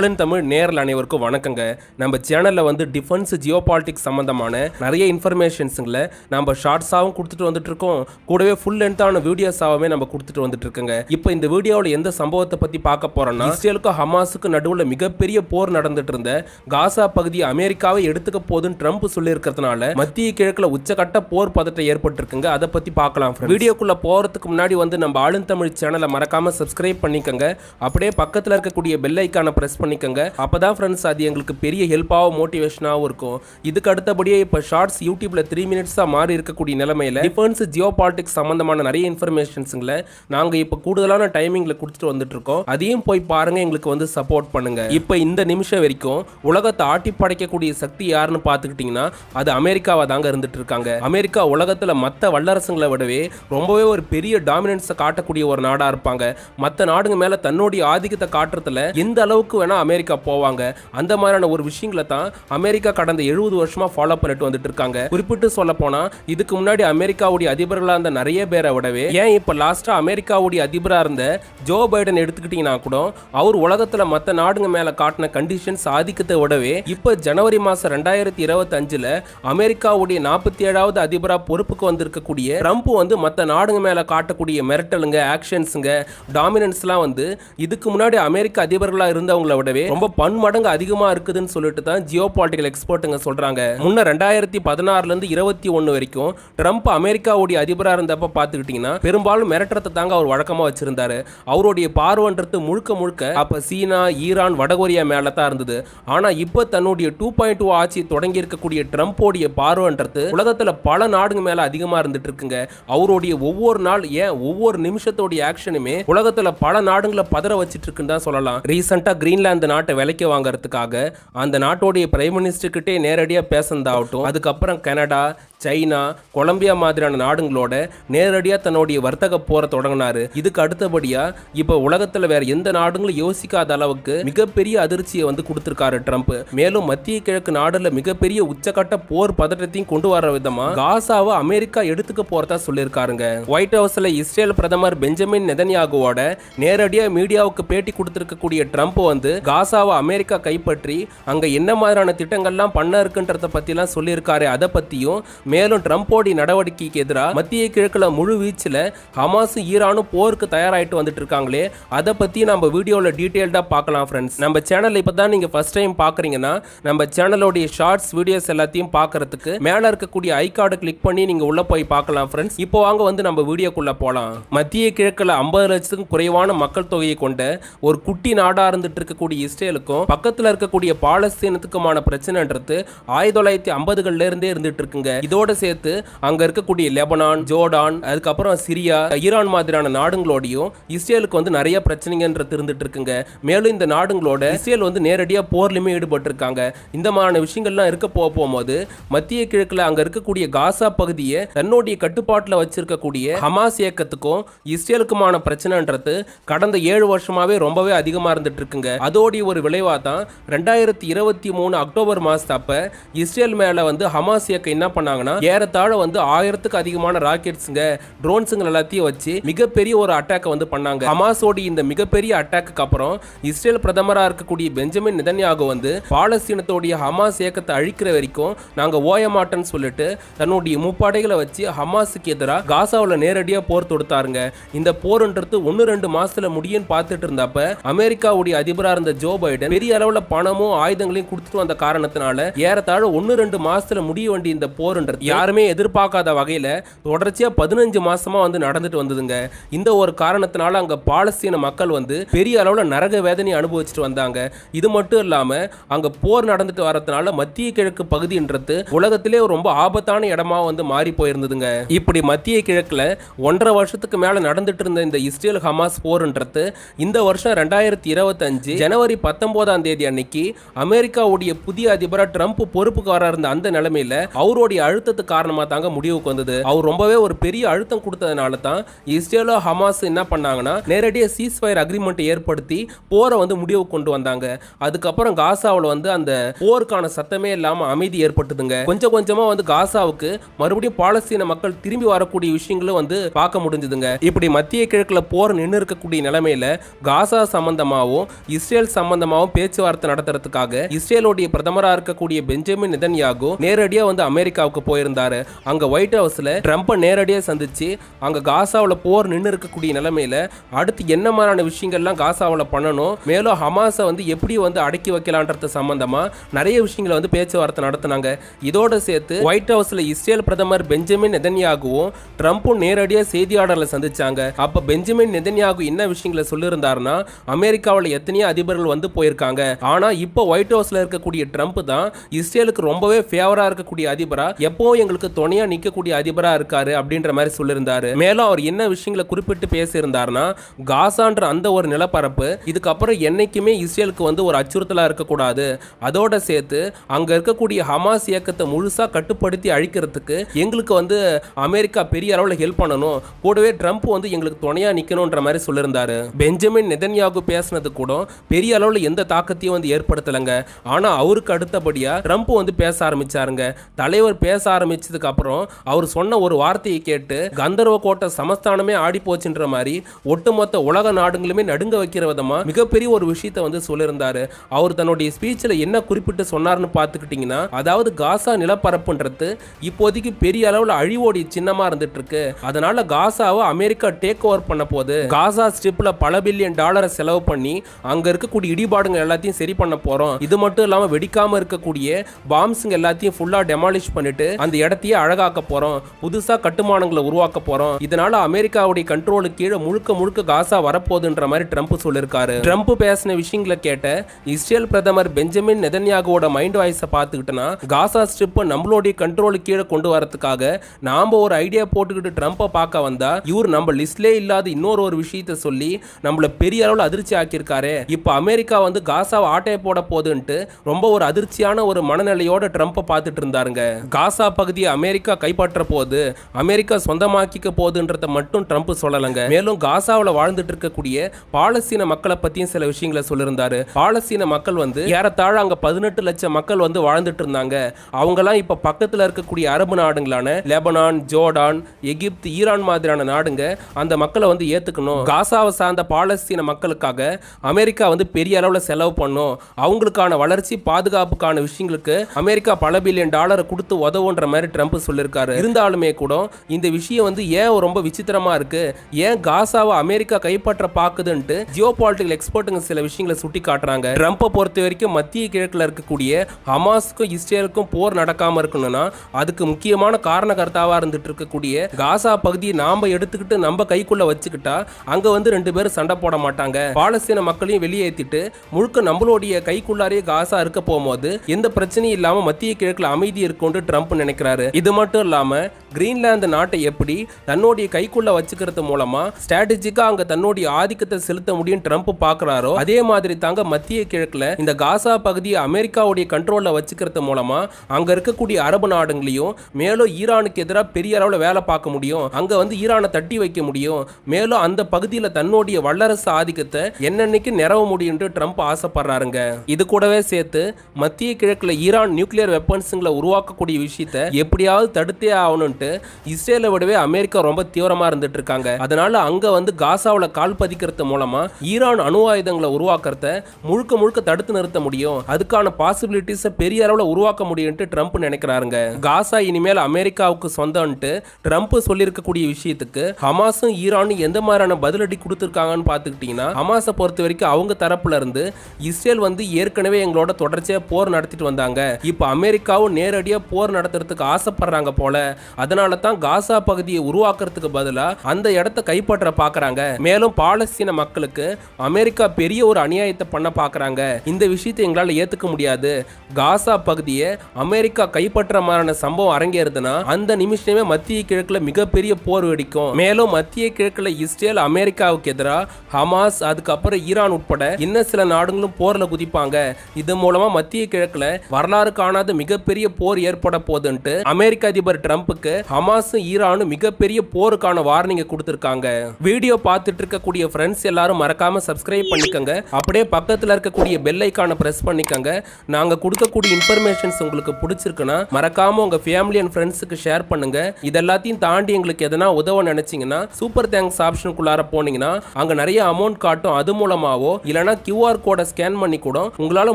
ஆளுன் தமிழ் நேரில் அனைவருக்கும் வணக்கங்க. நம்ம சேனலில் வந்து டிஃபென்ஸ் ஜியோ பாலிட்டிக்ஸ் சம்மந்தமான நிறைய இன்ஃபர்மேஷன்ஸுங்களை நம்ம ஷார்ட்ஸாகவும் கொடுத்துட்டு வந்துட்டு இருக்கோம் கூடவே ஃபுல் லென்த்தான வீடியோஸாகவே நம்ம கொடுத்துட்டு வந்துட்டு இருக்கோங்க இப்போ இந்த வீடியோவில் எந்த சம்பவத்தை பற்றி பார்க்க போகிறோம்னா இஸ்ரேலுக்கும் ஹமாஸுக்கு நடுவில் மிகப்பெரிய போர் நடந்துட்டு இருந்த காசா பகுதியை அமெரிக்காவை எடுத்துக்க போதுன்னு ட்ரம்ப் சொல்லியிருக்கிறதுனால மத்திய கிழக்கில் உச்சக்கட்ட போர் பதட்டம் ஏற்பட்டிருக்குங்க. அதை பற்றி பார்க்கலாம் வீடியோக்குள்ளே போகிறதுக்கு முன்னாடி வந்து நம்ம ஆளுந்தமிழ் சேனலை மறக்காமல் சப்ஸ்கிரைப் பண்ணிக்கோங்க. அப்படியே பக்கத்தில் இருக்கக்கூடிய பெல் ஐக்கானை ப்ரெஸ் பண்ணிக்கோங்க. அப்பதான் ஃப்ரெண்ட்ஸ் அது எங்களுக்கு பெரிய ஹெல்ப்பாகவும் மோட்டிவேஷனாகவும் இருக்கும். இதுக்கு அடுத்தபடியே இப்போ ஷார்ட்ஸ் யூடியூப்ல த்ரீ மினிட்ஸாக மாறி இருக்கக்கூடிய நிலைமையில டிஃபென்ஸ் ஜியோ பாலிட்டிக்ஸ் சம்மந்தமான நிறைய இன்ஃபர்மேஷன்ஸுங்களை நாங்கள் இப்போ கூடுதலான டைமிங்கில் கொடுத்துட்டு வந்துட்டு இருக்கோம் அதையும் போய் பாருங்க எங்களுக்கு வந்து சப்போர்ட் பண்ணுங்க. இப்போ இந்த நிமிஷம் வரைக்கும் உலகத்தை ஆட்டி படைக்கக்கூடிய சக்தி யாருன்னு பார்த்துக்கிட்டிங்கன்னா அது அமெரிக்காவை தாங்க இருந்துட்டு இருக்காங்க அமெரிக்கா உலகத்தில் மற்ற வல்லரசுங்களை விடவே ரொம்பவே ஒரு பெரிய டாமினன்ஸை காட்டக்கூடிய ஒரு நாடாக இருப்பாங்க. மற்ற நாடுங்க மேலே தன்னுடைய ஆதிக்கத்தை காட்டுறதுல எந்த அளவுக்கு வேணா அமெரிக்கா போவாங்க. அந்த மாதிரியான ஒரு விஷயங்களை தான் அமெரிக்கா கடந்த எழுபது வருஷமாக ஃபாலோ பண்ணிட்டு வந்துட்டு இருக்காங்க. குறிப்பிட்டு சொல்ல போனால் இதுக்கு முன்னாடி அமெரிக்காவுடைய அதிபர்களாக இருந்த நிறைய பேரை விடவே ஏன் இப்போ லாஸ்ட்டாக அமெரிக்காவுடைய அதிபராக இருந்த ஜோ பைடன் எடுத்துக்கிட்டிங்கன்னா கூட அவர் உலகத்தில் மற்ற நாடுங்க மேலே காட்டின கண்டிஷன்ஸ் ஆதிக்கத்தை விடவே இப்போ ஜனவரி மாதம் ரெண்டாயிரத்தி இருபத்தஞ்சில் அமெரிக்காவுடைய நாற்பத்தி ஏழாவது அதிபராக பொறுப்புக்கு வந்திருக்கக்கூடிய ட்ரம்ப் வந்து மற்ற நாடுங்க மேலே காட்டக்கூடிய மிரட்டலுங்க ஆக்ஷன்ஸுங்க டாமினன்ஸ்லாம் வந்து இதுக்கு முன்னாடி அமெரிக்க அதிபர்களாக இருந்தவங்கள விடவே ரொம்ப பன்மடங்கு அதிகமா இருக்குதுன்னு சொல்லிட்டு தான் ஜியோ பாலிட்டிக்கல் எக்ஸ்பர்ட்டுங்க சொல்றாங்க. முன்ன ரெண்டாயிரத்தி பதினாறுல இருந்து இருபத்தி ஒன்னு வரைக்கும் ட்ரம்ப் அமெரிக்காவுடைய அதிபராக இருந்தப்ப பார்த்துக்கிட்டிங்கன்னா பெரும்பாலும் மிரட்டுறதை தாங்க அவர் வழக்கமா வச்சிருந்தாரு. அவருடைய பார்வைன்றது முழுக்க முழுக்க அப்ப சீனா ஈரான் வடகொரியா மேல தான் இருந்தது. ஆனா இப்போ தன்னுடைய டூ பாயிண்ட் டூ ஆட்சி தொடங்கி இருக்கக்கூடிய ட்ரம்ப்போடைய பார்வைன்றது உலகத்துல பல நாடுங்க மேலே அதிகமாக இருந்துட்டு இருக்குங்க. அவருடைய ஒவ்வொரு நாள் ஏன் ஒவ்வொரு நிமிஷத்தோடைய ஆக்ஷனுமே உலகத்துல பல நாடுங்களை பதற வச்சிட்டு இருக்குன்னு தான் சொல்லலாம். ரீசெண்டா கிரீன்லாந்து நாட்டை விலைக்கு வாங்குறதுக்காக அந்த நாட்டோடைய பிரைம் மினிஸ்டர் கிட்டே நேரடியாக பேசுனதாகட்டும் அதுக்கப்புறம் கனடா சைனா கொலம்பியா மாதிரியான நாடுங்களோட நேரடியாக தன்னுடைய வர்த்தக போரை தொடங்கினாரு. இதுக்கு அடுத்தபடியாக இப்போ உலகத்தில் வேற எந்த நாடுங்களும் யோசிக்காத அளவுக்கு மிகப்பெரிய அதிர்ச்சியை வந்து கொடுத்துருக்காரு ட்ரம்ப். மேலும் மத்திய கிழக்கு நாடுல மிகப்பெரிய உச்சக்கட்ட போர் பதட்டத்தையும் கொண்டு வர விதமா காசாவை அமெரிக்கா எடுத்துக்க போறதா சொல்லியிருக்காருங்க. ஒயிட் ஹவுஸ்ல இஸ்ரேல் பிரதமர் பெஞ்சமின் நெதன்யாகுவோட நேரடியா மீடியாவுக்கு பேட்டி கொடுத்திருக்கக்கூடிய ட்ரம்ப் வந்து காசாவை அமெரிக்கா கைப்பற்றி அங்க என்ன மாதிரியான திட்டங்கள்லாம் பண்ண இருக்குன்றத பத்திலாம் சொல்லியிருக்காரு. அதை பத்தியும் மேலும் ட்ரம்போடைய நடவடிக்கைக்கு எதிராக மத்திய கிழக்கில் முழு வீச்சில் ஹமாஸும் ஈரானும் போருக்கு தயாராகிட்டு வந்துட்டு இருக்காங்களே அதை பற்றி நம்ம வீடியோவில் டீட்டெயில்டாக பார்க்கலாம் ஃப்ரெண்ட்ஸ் நம்ம சேனல் இப்போ தான் நீங்கள் ஃபர்ஸ்ட் டைம் பார்க்குறீங்கன்னா நம்ம சேனலோடைய ஷார்ட்ஸ் வீடியோஸ் எல்லாத்தையும் பார்க்கறதுக்கு மேலே இருக்கக்கூடிய ஐ கார்டு கிளிக் பண்ணி நீங்கள் உள்ளே போய் பார்க்கலாம் ஃப்ரெண்ட்ஸ் இப்போ வாங்க வந்து நம்ம வீடியோக்குள்ளே போகலாம் மத்திய கிழக்கில் ஐம்பது லட்சத்துக்கும் குறைவான மக்கள் தொகையை கொண்ட ஒரு குட்டி நாடாக இருந்துட்டு இருக்கக்கூடிய இஸ்ரேலுக்கும் பக்கத்தில் இருக்கக்கூடிய பாலஸ்தீனத்துக்குமான பிரச்சனைன்றது ஆயிரத்தி தொள்ளாயிரத்தி ஐம்பதுகள்ல இருந்தே இருந்துட்டு இருக்குங்க. இதோட சேர்த்து அங்க இருக்கக்கூடிய லெபனான் ஜோர்டான் அதுக்கப்புறம் சிரியா ஈரான் மாதிரியான நாடுங்களோடையும் இஸ்ரேலுக்கு வந்து நிறைய பிரச்சனைங்கன்றது இருந்துட்டு இருக்குங்க. மேலும் இந்த நாடுங்களோட இஸ்ரேல் வந்து நேரடியாக போர்லையுமே ஈடுபட்டிருக்காங்க. இந்த மாதிரியான விஷயங்கள்லாம் இருக்க போக போகும்போது மத்திய கிழக்குல அங்க இருக்கக்கூடிய காசா பகுதியை தன்னுடைய கட்டுப்பாட்டில் வச்சிருக்கக்கூடிய ஹமாஸ் இயக்கத்துக்கும் இஸ்ரேலுக்குமான பிரச்சனைன்றது கடந்த ஏழு வருஷமாவே ரொம்பவே அதிகமாக இருந்துட்டு இருக்குங்க. அதோடைய ஒரு விளைவாக தான் ரெண்டாயிரத்தி இருபத்தி மூணு அக்டோபர் மாசத்தப்ப இஸ்ரேல் மேல வந்து ஹமாஸ் இயக்கம் என்ன பண்ணாங்கன்னா ஏறத்தாழ வந்து ஆயிரத்துக்கு அதிகமான ராக்கெட்ஸுங்க ட்ரோன்ஸுங்க எல்லாத்தையும் வச்சு மிகப்பெரிய ஒரு அட்டாக்கை வந்து பண்ணாங்க. ஹமாஸோட இந்த மிகப்பெரிய அட்டாக்கு அப்புறம் இஸ்ரேல் பிரதமராக இருக்கக்கூடிய பெஞ்சமின் நிதன்யாகு வந்து பாலஸ்தீனத்தோடைய ஹமாஸ் இயக்கத்தை அழிக்கிற வரைக்கும் நாங்க ஓய மாட்டோம்னு சொல்லிட்டு தன்னுடைய முப்படைகளை வச்சு ஹமாஸுக்கு எதிராக காசாவில் நேரடியாக போர் தொடுத்தாருங்க. இந்த போர்ன்றது ஒன்று ரெண்டு மாசத்துல முடியும்னு பார்த்துட்டு இருந்தப்ப அமெரிக்காவுடைய அதிபராக இருந்த ஜோ பைடன் பெரிய அளவில் பணமும் ஆயுதங்களையும் கொடுத்துட்டு வந்த காரணத்தினால ஏறத்தாழ ஒன்று ரெண்டு மாசத்துல முடிய வேண்டிய இந்த போர்ன்றது யாருமே எதிர்பார்க்காத வகையில் தொடர்ச்சியாக பதினஞ்சு மாசமாக வந்து நடந்துட்டு வந்ததுங்க. இந்த ஒரு காரணத்தினால அங்கே பாலஸ்தீன மக்கள் வந்து பெரிய அளவில் நரக வேதனை அனுபவிச்சுட்டு வந்தாங்க. இது மட்டும் இல்லாமல் அங்கே போர் நடந்துட்டு வரதுனால மத்திய கிழக்கு பகுதின்றது உலகத்திலே ரொம்ப ஆபத்தான இடமா வந்து மாறி போயிருந்ததுங்க. இப்படி மத்திய கிழக்கில் ஒன்றரை வருஷத்துக்கு மேலே நடந்துட்டு இருந்த இந்த இஸ்ரேல் ஹமாஸ் போர்ன்றது இந்த வருஷம் ரெண்டாயிரத்தி இருபத்தஞ்சு ஜனவரி பத்தொன்பதாம் தேதி அன்னைக்கு அமெரிக்காவுடைய புதிய அதிபரா ட்ரம்ப் பொறுப்புக்கு வர இருந்த அந்த நிலைமையில அவருடைய அழுத்தத்து காரணமாக தாங்க முடிவுக்கு வந்தது. அவர் ரொம்பவே ஒரு பெரிய அழுத்தம் கொடுத்ததுனால தான் இஸ்ரேலோ ஹமாஸ் என்ன பண்ணாங்கன்னா நேரடியாக சீஸ்ஃபயர் அக்ரிமெண்ட் ஏற்படுத்தி போரை வந்து முடிவு கொண்டு வந்தாங்க. அதுக்கப்புறம் காசாவில் வந்து அந்த போருக்கான சத்தமே இல்லாமல் அமைதி ஏற்பட்டதுங்க. கொஞ்சம் கொஞ்சமாக வந்து காசாவுக்கு மறுபடியும் பாலஸ்தீன மக்கள் திரும்பி வரக்கூடிய விஷயங்களும் வந்து பார்க்க முடிஞ்சுதுங்க. இப்படி மத்திய கிழக்கில் போர் நின்று இருக்கக்கூடிய நிலைமையில காசா சம்பந்தமாகவும் இஸ்ரேல் சம்பந்தமாகவும் பேச்சுவார்த்தை நடத்துறதுக்காக இஸ்ரேலுடைய பிரதமராக இருக்கக்கூடிய பெஞ்சமின் நிதன்யாகு நேரடியாக வந்து அமெரிக்காவுக்கு போயிருந்தாரு. அங்க ஒயிட் ஹவுஸ்ல ட்ரம்ப்பை நேரடியாக சந்திச்சு அங்க காசாவில் போர் நின்று இருக்கக்கூடிய நிலைமையில அடுத்து என்ன மாதிரியான விஷயங்கள்லாம் காசாவில் பண்ணணும் மேலும் ஹமாஸை வந்து எப்படி வந்து அடக்கி வைக்கலான்றது சம்பந்தமா நிறைய விஷயங்களை வந்து பேச்சுவார்த்தை நடத்தினாங்க. இதோட சேர்த்து ஒயிட் ஹவுஸ்ல இஸ்ரேல் பிரதமர் பெஞ்சமின் நெதன்யாகுவும் ட்ரம்ப்பும் நேரடியாக செய்தியாளர்களை சந்திச்சாங்க. அப்ப பெஞ்சமின் நெதன்யாகு என்ன விஷயங்களை சொல்லியிருந்தாருன்னா அமெரிக்காவில் எத்தனையோ அதிபர்கள் வந்து போயிருக்காங்க. ஆனா இப்போ ஒயிட் ஹவுஸ்ல இருக்கக்கூடிய ட்ரம்ப் தான் இஸ்ரேலுக்கு ரொம்பவே ஃபேவரா இருக்கக்கூடிய அதிபரா எப்போ எங்களுக்கு துணையா நிற்கக்கூடிய அதிபரா இருக்காரு அப்படின்ற மாதிரி சொல்லியிருந்தாரு. மேலும் அவர் என்ன விஷயங்களை குறிப்பிட்டு பேசியிருந்தாருன்னா காசான்ற அந்த ஒரு நிலப்பரப்பு இதுக்கப்புறம் என்னைக்குமே இஸ்ரேலுக்கு வந்து ஒரு அச்சுறுத்தலா இருக்கக்கூடாது. அதோட சேர்த்து அங்க இருக்கக்கூடிய ஹமாஸ் இயக்கத்தை முழுசா கட்டுப்படுத்தி அழிக்கிறதுக்கு எங்களுக்கு வந்து அமெரிக்கா பெரிய அளவில் ஹெல்ப் பண்ணணும். கூடவே ட்ரம்ப் வந்து எங்களுக்கு துணையா நிக்கணும்ன்ற மாதிரி சொல்லியிருந்தாரு. பெஞ்சமின் நெதன்யாகு பேசினது கூட பெரிய அளவில் எந்த தாக்கத்தையும் வந்து ஏற்படுத்தலைங்க. ஆனா அவருக்கு அடுத்தபடியா ட்ரம்ப் வந்து பேச ஆரம்பிச்சாருங்க. தலைவர் பேச ஆரம்பிச்சதுக்கு அப்புறம் அவர் சொன்ன ஒரு வார்த்தையை கேட்டு கந்தர்வ கோட்டை சமஸ்தானமே ஆடி போச்சுன்ற மாதிரி ஒட்டுமொத்த உலக நாடுகளுமே நடுங்க வைக்கிற விதமா மிகப்பெரிய ஒரு விஷயத்தை வந்து சொல்லியிருந்தாரு. அவர் தன்னுடைய ஸ்பீச்சில் என்ன குறிப்பிட்டு சொன்னார்னு பார்த்துக்கிட்டிங்கன்னா அதாவது காசா நிலப்பரப்புன்றது இப்போதைக்கு பெரிய அளவில் அழிவோடைய சின்னமா இருந்துட்டு இருக்கு அதனால காசாவை அமெரிக்கா டேக் ஓவர் பண்ண போது காசா ஸ்ட்ரிப்ல பல பில்லியன் டாலரை செலவு பண்ணி அங்க இருக்கக்கூடிய இடிபாடுங்க எல்லாத்தையும் சரி பண்ண போறோம். இது மட்டும் இல்லாம வெடிக்காம இருக்கக்கூடிய பாம்ஸுங்க எல்லாத்தையும் ஃபுல்லா டெமாலிஷ் பண்ணிட்டு அந்த இடத்தையே அழகாக்க போறோம். புதுசா கட்டுமானங்களை உருவாக்க போறோம். இதனால அமெரிக்காவுடைய கண்ட்ரோலுக்கு கீழே முழுக்க முழுக்க காசா வரப்போகுதுன்ற மாதிரி ட்ரம்ப் சொல்லியிருக்காரு ட்ரம்ப் பேசின விஷயங்களை கேட்ட இஸ்ரேல் பிரதமர் பெஞ்சமின் நெதன்யாகோட மைண்ட் வாய்ஸை பார்த்துக்கிட்டனா காசா ஸ்ட்ரிப்பை நம்மளுடைய கண்ட்ரோலுக்கு கீழே கொண்டு வரதுக்காக நாம ஒரு ஐடியா போட்டுக்கிட்டு ட்ரம்ப்பை பார்க்க வந்தா இவர் நம்ம லிஸ்ட்லே இல்லாத இன்னொரு ஒரு விஷயத்த சொல்லி நம்மள பெரிய அளவில் அதிர்ச்சி ஆக்கியிருக்காரு. இப்போ அமெரிக்கா வந்து காசாவை ஆட்டையை போட போகுதுன்ட்டு ரொம்ப ஒரு அதிர்ச்சியான ஒரு மனநிலையோட ட்ரம்ப்பை பார்த்துட்டு இருந்தாருங்க. காசா பகுதியை அமெரிக்கா கைப்பற்ற போகுது அமெரிக்கா சொந்தமாக்கிக்க போகுதுன்றத மட்டும் ட்ரம்ப் சொல்லலைங்க. மேலும் காசாவில் வாழ்ந்துட்டு இருக்கக்கூடிய பாலஸ்தீன மக்களை பற்றியும் சில விஷயங்களை சொல்லியிருந்தாரு. பாலஸ்தீன மக்கள் வந்து ஏறத்தாழ அங்கே பதினெட்டு லட்சம் மக்கள் வந்து வாழ்ந்துட்டு இருந்தாங்க. அவங்கெல்லாம் இப்போ பக்கத்தில் இருக்கக்கூடிய அரபு நாடுங்களான லெபனான் ஜோர்டான் எகிப்து ஈரான் மாதிரியான நாடுங்க அந்த மக்களை வந்து ஏற்றுக்கணும் காசாவை சார்ந்த பாலஸ்தீன மக்களுக்காக அமெரிக்கா வந்து பெரிய அளவில் செலவு பண்ணும். அவங்களுக்கான வளர்ச்சி பாதுகாப்புக்கான விஷயங்களுக்கு அமெரிக்கா பல பில்லியன் டாலரை கொடுத்து உதவுன்ற மாதிரி ட்ரம்ப் சொல்லியிருக்காரு இருந்தாலுமே கூட இந்த விஷயம் வந்து ஏன் ரொம்ப விசித்திரமா இருக்கு? ஏன் காசாவை அமெரிக்கா கைப்பற்ற பாக்குதுன்ட்டு ஜியோ பாலிட்டிக்கல் எக்ஸ்பர்ட்டுங்க சில விஷயங்களை சுட்டி காட்டுறாங்க. ட்ரம்ப்பை பொறுத்த வரைக்கும் மத்திய கிழக்குல இருக்கக்கூடிய ஹமாஸுக்கும் இஸ்ரேலுக்கும் போர் நடக்காம இருக்கணும்னா அதுக்கு முக்கியமான காரணகர்த்தாவா இருந்துட்டு இருக்கக்கூடிய காசா பகுதியை நாம எடுத்துக்கிட்டு நம்ம கைக்குள்ள வச்சுக்கிட்டா அங்க வந்து ரெண்டு பேரும் சண்டை போட மாட்டாங்க. பாலஸ்தீன மக்களையும் வெளியேற்றிட்டு முழுக்க நம்மளுடைய கைக்குள்ளாரே காசா இருக்க போகும்போது எந்த பிரச்சனையும் இல்லாம மத்திய கிழக்குல அமைதி இருக்கும்னு ட்ரம்ப் நினைக்கிறாரு. இது மட்டும் இல்லாம கிரீன்லாந்து நாட்டை எப்படி தன்னுடைய கைக்குள்ள வச்சுக்கிறது மூலமா ஸ்ட்ராட்டஜிக்கா அங்க தன்னுடைய ஆதிக்கத்தை செலுத்த முடியும் ட்ரம்ப் பாக்குறாரோ அதே மாதிரி தாங்க மத்திய கிழக்குல இந்த காசா பகுதியை அமெரிக்காவுடைய கண்ட்ரோல்ல வச்சுக்கிறது மூலமா அங்க இருக்கக்கூடிய அரபு நாடுகளையும் மேலும் ஈரானுக்கு எதிராக பெரிய அளவில் வேலை பார்க்க முடியும் அங்க வந்து ஈரானை தட்டி வைக்க முடியும் மேலும் அந்த பகுதியில் தன்னுடைய வல்லரசு ஆதிக்கத்தை என்னன்னைக்கு நிறவ முடியும் ட்ரம்ப் ஆசைப்படுறாருங்க. இது கூடவே சேர்த்து மத்திய கிழக்குல ஈரான் நியூக்ளியர் வெப்பன்ஸுங்களை உருவாக்கக்கூடிய விஷயத்தை எப்படியாவது தடுத்தே ஆகணும்ட்டு இஸ்ரேலை விடவே அமெரிக்கா ரொம்ப தீவிரமா இருந்துட்டு இருக்காங்க அதனால அங்க வந்து காசாவில் கால் பதிக்கிறது மூலமா ஈரான் அணு ஆயுதங்களை உருவாக்குறத முழுக்க முழுக்க தடுத்து நிறுத்த முடியும். அதுக்கான பாசிபிலிட்டிஸை பெரிய அளவில் உருவாக்க முடியும்ட்டு ட்ரம்ப் நினைக்கிறாருங்க. காசா இனிமேல் அமெரிக்காவுக்கு சொந்தம்ட்டு ட்ரம்ப் சொல்லியிருக்கக்கூடிய விஷயத்துக்கு ஹமாஸும் ஈரானும் எந்த மாதிரியான பதிலடி கொடுத்துருக்காங்கன்னு பார்த்துக்கிட்டிங்கன்னா ஹமாஸை பொறுத்த வரைக்கும் அவங்க தரப்புல இருந்து இஸ்ரேல் வந்து ஏற்கனவே எங்களோட தொடர்ச்சியாக போர் நடத்திட்டு வந்தாங்க. இப்போ அமெரிக்காவும் நேரடியாக போர் நடத்த நடத்துறதுக்கு ஆசைப்படுறாங்க போல அதனால தான் காசா பகுதியை உருவாக்குறதுக்கு பதிலாக அந்த இடத்த கைப்பற்ற பார்க்குறாங்க மேலும் பாலஸ்தீன மக்களுக்கு அமெரிக்கா பெரிய ஒரு அநியாயத்தை பண்ண பார்க்கறாங்க இந்த விஷயத்தை எங்களால் ஏற்றுக்க முடியாது. காசா பகுதியை அமெரிக்கா கைப்பற்ற மாதிரியான சம்பவம் அரங்கேறுதுன்னா அந்த நிமிஷமே மத்திய கிழக்கில் மிகப்பெரிய போர் வெடிக்கும். மேலும் மத்திய கிழக்கில் இஸ்ரேல் அமெரிக்காவுக்கு எதிராக ஹமாஸ் அதுக்கப்புறம் ஈரான் உட்பட இன்னும் சில நாடுகளும் போரில் குதிப்பாங்க. இது மூலமாக மத்திய கிழக்கில் வரலாறு காணாத மிகப்பெரிய போர் ஏற்பட போகுது போகுதுன்ட்டு அமெரிக்க அதிபர் ட்ரம்ப்புக்கு ஹமாஸும் ஈரானும் மிகப்பெரிய போருக்கான வார்னிங்கை கொடுத்துருக்காங்க. வீடியோ பார்த்துட்டு இருக்கக்கூடிய ஃப்ரெண்ட்ஸ் எல்லாரும் மறக்காம சப்ஸ்கிரைப் பண்ணிக்கோங்க. அப்படியே பக்கத்தில் இருக்கக்கூடிய பெல் ப்ரெஸ் பிரஸ் பண்ணிக்கோங்க. நாங்கள் கொடுக்கக்கூடிய இன்ஃபர்மேஷன்ஸ் உங்களுக்கு பிடிச்சிருக்குன்னா மறக்காம உங்க ஃபேமிலி அண்ட் ஃப்ரெண்ட்ஸுக்கு ஷேர் பண்ணுங்க. இதெல்லாத்தையும் தாண்டி எங்களுக்கு எதனா உதவ நினைச்சீங்கன்னா சூப்பர் தேங்க்ஸ் ஆப்ஷனுக்குள்ளார போனீங்கன்னா அங்க நிறைய அமௌண்ட் காட்டும். அது மூலமாவோ இல்லைனா கியூஆர் கோடை ஸ்கேன் பண்ணி கூட உங்களால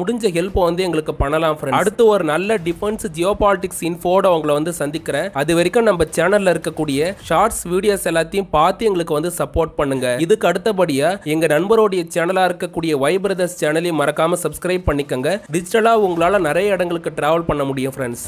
முடிஞ்ச ஹெல்ப் வந்து எங்களுக்கு பண்ணலாம் அடுத்து ஒரு நல்ல டிஃபென்ஸ் ஜியோ பாலிடிக்ஸ் இன்ஃபோட உங்களை வந்து சந்திக்கிறேன். அது வரைக்கும் நம்ம சேனல்ல இருக்கக்கூடிய ஷார்ட்ஸ் வீடியோஸ் எல்லாத்தையும் பார்த்து எங்களுக்கு வந்து சப்போர்ட் பண்ணுங்க. இதுக்கு அடுத்தபடியா எங்க நண்பருடைய சேனலா இருக்கக்கூடிய வை பிரதர்ஸ் சேனலையும் மறக்காம சப்ஸ்கிரைப் பண்ணிக்கோங்க. டிஜிட்டலா உங்களால நிறைய இடங்களுக்கு டிராவல் பண்ண முடியும் ஃப்ரெண்ட்ஸ்